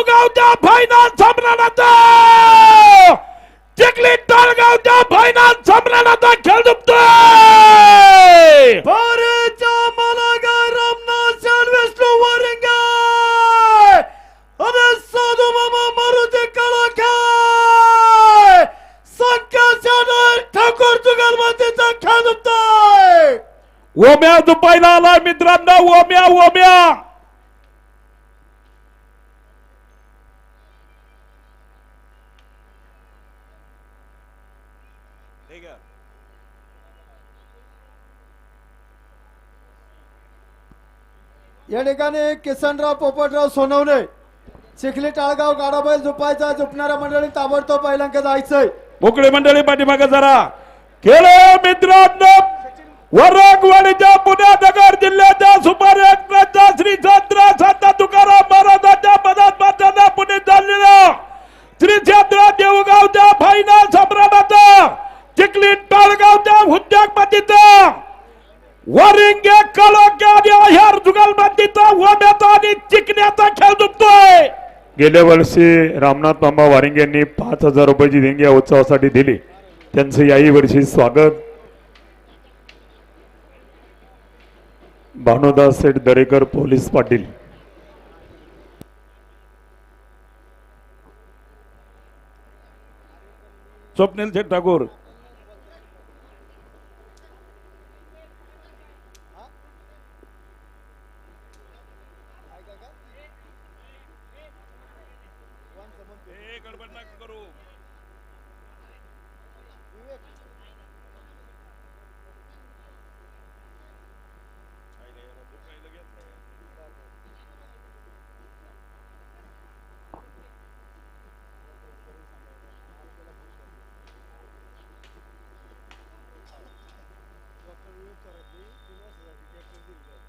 ताळगावच्या final सामन्यानंतर जिंकली ताळगावच्या final सामन्यानंतर खेळ दुपतोय भारतच्या मलागा रामनाथ सर्वेश्वर वरिंगा! अरे साधू बाबा मारुती कलाका संख्या ठाकूर तुगारमातीचा खेळ दुपतोय ओम्या दुपायला आला मित्रांना ओम्या ओम्या या ठिकाणी किसनराव पोपटराव सोनवणे चिखली टाळगाव गाडाबैल झुपायचा झुपणाऱ्या मंडळी ताबडतोब पहिल्यांक जायचंय मोकळे मंडळी पाठीमागे जरा. केले मित्रांनो. वरगवाडीच्या पुण्यानगर जिल्ह्याच्या सुमार वरिंगे कलोक्या आणि अह्यार जुगलबंदीचा ओम्याचा आणि चिकण्याचा खेळ दुखतोय गेल्या वर्षी रामनाथ बाबा वारिंगे यांनी पाच हजार रुपयाची देणगी या उत्सवासाठी दिली. त्यांचं याही वर्षी स्वागत. भानुदास सेठ दरेकर पोलीस पाटील. स्वप्नील शेठ ठाकूर. Gracias.